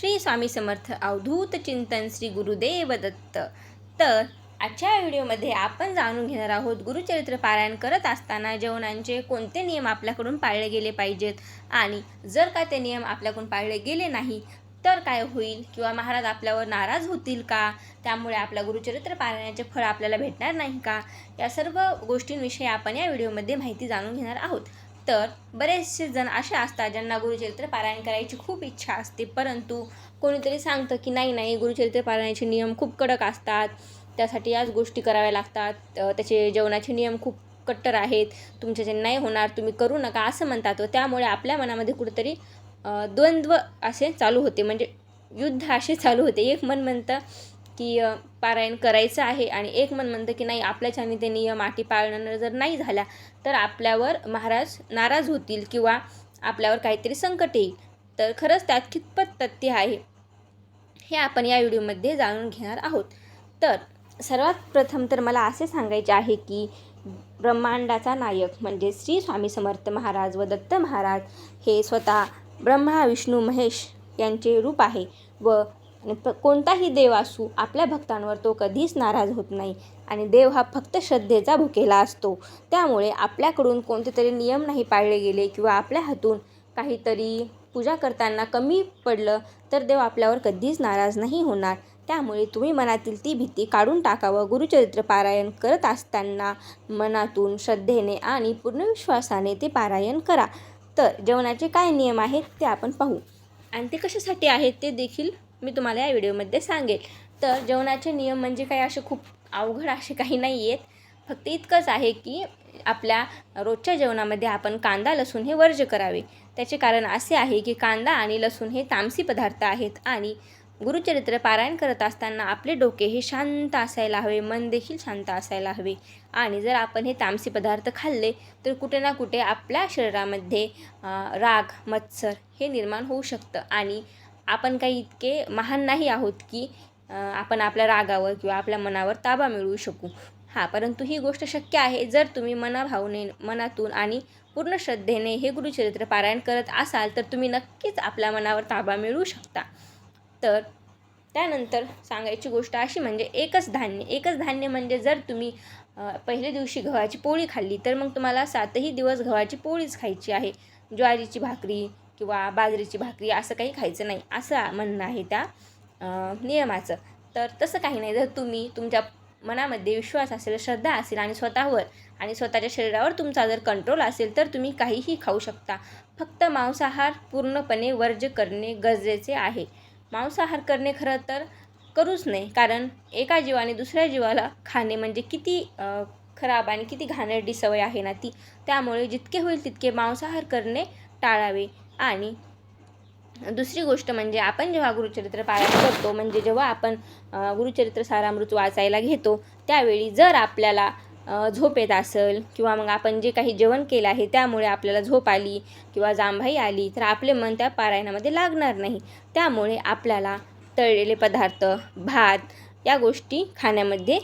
श्री स्वामी समर्थ अवधूत चिंतन श्री गुरुदेव दत्त. तर आजच्या व्हिडिओमध्ये आपण जाणून घेणार आहोत गुरुचरित्र पारायण करत असताना जेवणांचे कोणते नियम आपल्याकडून पाळले गेले पाहिजेत आणि जर का ते नियम आपल्याकडून पाळले गेले नाही तर काय होईल किंवा महाराज आपल्यावर नाराज होतील का? त्यामुळे आपल्या गुरुचरित्र पारायणाचे फळ आपल्याला भेटणार नाही का? या सर्व गोष्टींविषयी आपण या व्हिडिओमध्ये माहिती जाणून घेणार आहोत. तर बरेचसे जण असे असतात ज्यांना गुरुचरित्र पारायण करायची खूप इच्छा असते. परंतु कोणीतरी सांगतं की नाही नाही गुरुचरित्र पारायणाचे नियम खूप कडक असतात. त्यासाठी याच गोष्टी कराव्या लागतात. त्याचे जेवणाचे नियम खूप कट्टर आहेत. तुमच्याचे नाही होणार तुम्ही करू नका असं म्हणतात व त्यामुळे आपल्या मनामध्ये कुठेतरी द्वंद्व असे चालू होते. म्हणजे युद्ध असे चालू होते. एक मन म्हणतं की पारायण करायचं आहे आणि एक मन म्हणतं की नाही आपल्याच्याने ते नियम अटी पाळणं जर नाही झाल्या तर आपल्यावर महाराज नाराज होतील किंवा आपल्यावर काहीतरी संकट येईल. तर खरंच त्यात कितपत तथ्य आहे हे आपण या व्हिडिओमध्ये जाणून घेणार आहोत. तर सर्वात प्रथम तर मला असे सांगायचे आहे की ब्रह्मांडाचा नायक म्हणजे श्री स्वामी समर्थ महाराज व दत्त महाराज हे स्वतः ब्रह्मा विष्णू महेश यांचे रूप आहे व कोणताही देव असू आपल्या भक्तांवर तो कधीच नाराज होत नाही. आणि देव हा फक्त श्रद्धेचा भुकेला असतो. त्यामुळे आपल्याकडून कोणते तरी नियम नाही पाळले गेले किंवा आपल्या हातून काहीतरी पूजा करताना कमी पडलं तर देव आपल्यावर कधीच नाराज नाही होणार. त्यामुळे तुम्ही मनातील ती भीती काढून टाकावं. गुरुचरित्र पारायण करत असताना मनातून श्रद्धेने आणि पूर्ण विश्वासाने ते पारायण करा. तर जेवणाचे काय नियम आहेत ते आपण पाहू. आणि ते कशासाठी आहेत ते देखील मी तुम्हाला या व्हिडिओमध्ये सांगेल. तर जेवणाचे नियम म्हणजे काही असे खूप अवघड असे काही नाही आहेत फक्त इतकंच आहे की आपल्या रोजच्या जेवणामध्ये आपण कांदा लसूण हे वर्ज्य करावे. त्याचे कारण असे आहे की कांदा आणि लसूण हे तामसी पदार्थ आहेत आणि गुरुचरित्र पारायण करत असताना आपले डोके हे शांत असायला हवे मन देखील शांत असायला हवे. आणि जर आपण हे तामसी पदार्थ खाल्ले तर कुठे ना कुठे आपल्या शरीरामध्ये राग मत्सर हे निर्माण होऊ शकतं आणि आपण काही इतके महान नाही आहोत की आपण आपल्या रागावर किंवा आपल्या मनावर ताबा मिळवू शकू. हां परंतु ही गोष्ट शक्य आहे जर तुम्ही मनाभावने मनातून आणि पूर्ण श्रद्धेने हे गुरुचरित्र पारायण करत असाल तर तुम्ही नक्कीच आपल्या मनावर ताबा मिळवू शकता. तर त्यानंतर सांगायची गोष्ट अशी म्हणजे एकच धान्य. एकच धान्य म्हणजे जर तुम्ही पहिल्या दिवशी गव्हाची पोळी खाल्ली तर मग तुम्हाला सातही दिवस गव्हाची पोळीच खायची आहे. ज्वारीची भाकरी किंवा बाजरीची भाकरी असं काही खायचं नाही असं म्हणणं आहे त्या नियमाचं. तर तसं काही नाही. जर तुम्ही तुमच्या मनामध्ये विश्वास असेल श्रद्धा असेल आणि स्वतःवर आणि स्वतःच्या शरीरावर तुमचा जर कंट्रोल असेल तर तुम्ही काहीही खाऊ शकता. फक्त मांसाहार पूर्णपणे वर्ज्य करणे गरजेचे आहे. मांसाहार करणे खरं तर करूच नाही कारण एका जीवाने दुसऱ्या जीवाला खाणे म्हणजे किती खराब आणि किती घाणेरडी सवय आहे ना ती. त्यामुळे जितके होईल तितके मांसाहार करणे टाळावे. आणि दुसरी गोष्ट म्हणजे आपण जेव्हा गुरुचरित्र पारायण करतो म्हणजे जेव्हा आपण गुरुचरित्र सारामृत वाचायला घेतो त्यावेळी जर आपल्याला झोप येत असेल किंवा मग आपण जे काही जेवण केलं आहे त्यामुळे आपल्याला झोप आली किंवा जांभाई आली तर आपले मन त्या पारायणामध्ये लागणार नाही. त्यामुळे आपल्याला तळलेले पदार्थ भात या गोष्टी खाण्यामध्ये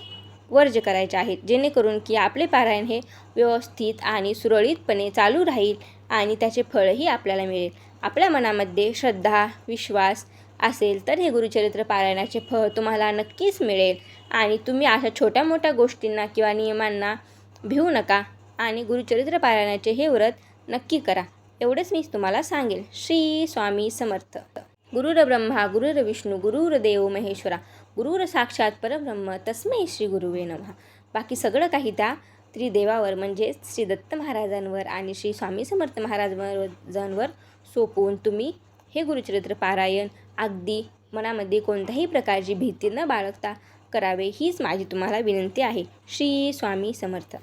वर्ज करायच्या आहेत जेणेकरून की आपले पारायण हे व्यवस्थित आणि सुरळीतपणे चालू राहील. आणि त्याचे फळही आपल्याला मिळेल. आपल्या मनामध्ये श्रद्धा विश्वास असेल तर हे गुरुचरित्र पारायणाचे फळ तुम्हाला नक्कीच मिळेल. आणि तुम्ही अशा छोट्या मोठ्या गोष्टींना किंवा नियमांना भिवू नका आणि गुरुचरित्र पारायणाचे हे व्रत नक्की करा. एवढंच मी तुम्हाला सांगेल. श्री स्वामी समर्थ. गुरुर ब्रह्मा गुरुर विष्णू गुरुर देव महेश्वरा गुरुर साक्षात परब्रह्म तस्मै श्री गुरुवे नमः. बाकी सगळं काही त्या त्रिदेवावर म्हणजे श्री दत्त महाराजांवर आणि श्री स्वामी समर्थ महाराजांवर सोपवून तुम्ही हे गुरुचरित्र पारायण अगदी मनामध्ये कोणत्याही प्रकारची भीती न बाळगता करावे हीच माझी तुम्हाला विनंती आहे. श्री स्वामी समर्थ.